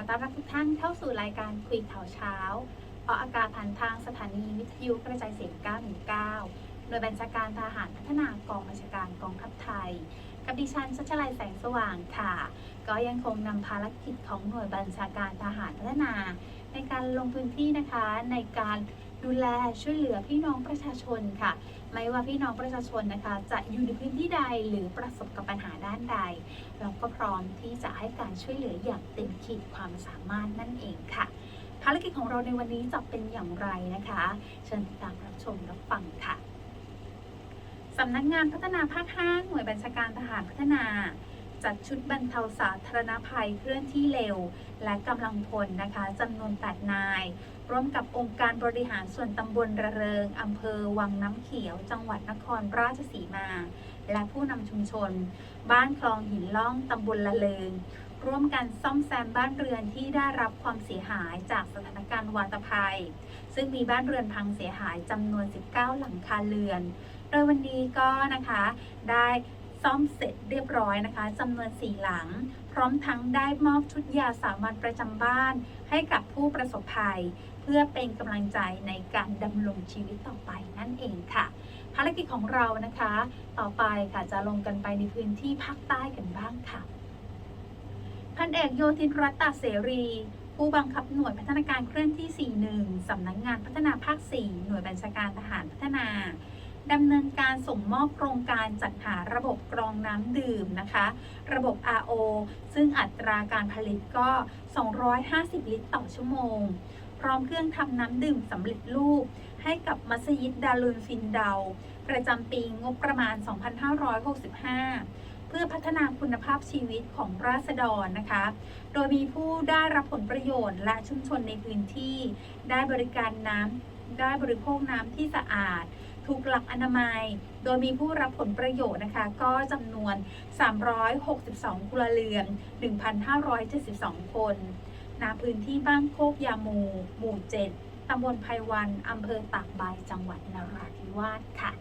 อต้อนรับทุกท่านเข้าสู่รายการคุยข่าวเช้า ออกอากาศผ่านทางสถานีวิทยุกระจายเสียง 919 โดยบัญชาการทหารพัฒนากองบัญชาการกองทัพไทย กับดิฉันชัชลัยแสงสว่างค่ะ ก็ยังคงนำภารกิจของหน่วยบัญชาการทหารพัฒนา ในการลงพื้นที่นะคะในการ ดูแลช่วยเหลือพี่น้องประชาชนค่ะ ไม่ว่าพี่น้องประชาชนนะคะ จะอยู่ในพื้นที่ใดหรือประสบกับปัญหาด้านใด เราก็พร้อมที่จะให้การช่วยเหลืออย่างเต็มขีดความสามารถนั่นเองค่ะภารกิจของเราในวันนี้จะเป็นอย่างไรนะคะ เชิญติดตามรับชมรับฟังค่ะสำนักงานพัฒนาภาค 5 หน่วยบัญชาการทหารพัฒนา จัดชุดบรรเทาสาธารณภัยเคลื่อนที่เร็ว และกำลังพลนะคะจำนวน 8 นาย ร่วมกับองค์การบริหารส่วนตำบลระเริงอำเภอวังน้ำเขียว จังหวัดนครราชสีมา และผู้นำชุมชน บ้านคลองหินล่องตำบลละเริง ร่วมกันซ่อมแซมบ้านเรือนที่ได้รับความเสียหายจากสถานการณ์วาตภัย ซึ่งมีบ้านเรือนพังเสียหายจำนวน 19 หลังคาเรือน โดยวันนี้ก็นะคะได้ ซ่อมเสร็จเรียบร้อยนะคะจำนวน4หลัง พร้อมทั้งได้มอบชุดยาสามัญประจำบ้าน ให้กับผู้ประสบภัย เพื่อเป็นกำลังใจในการดำรงชีวิตต่อไปนั่นเองค่ะ ภารกิจของเรานะคะ ต่อไปค่ะจะลงกันไปในพื้นที่ภาคใต้กันบ้างค่ะพันเอกโยธินรัตตเสรีผู้บังคับหน่วยพัฒนาการเคลื่อนที่ 41 สำนักงงานพัฒนาภาค 4 หน่วยบัญชาการทหารพัฒนา ดำเนินการส่งมอบโครงการจัดหาระบบกรองน้ำดื่มนะคะ ระบบ RO ซึ่งอัตราการผลิตก็ 250 ลิตรต่อชั่วโมง พร้อมเครื่องทำน้ำดื่มสำเร็จรูป ให้กับมัสยิดดารุนฟินเดา ประจำปีงบประมาณ 2565 เพื่อพัฒนาคุณภาพชีวิตของราษฎรนะคะ โดยมีผู้ได้รับผลประโยชน์และชุมชนในพื้นที่ ได้บริการน้ำได้บริโภคน้ำที่สะอาด ถูกหลักอนามัย โดยมีผู้รับผลประโยชน์นะคะ ก็จำนวน 362ครัวเรือน 1,572 คนณพื้นที่บ้านโคกยามู หมู่ 7ตำบลไพวันอำเภอตากใบ จังหวัดนราธิวาสค่ะ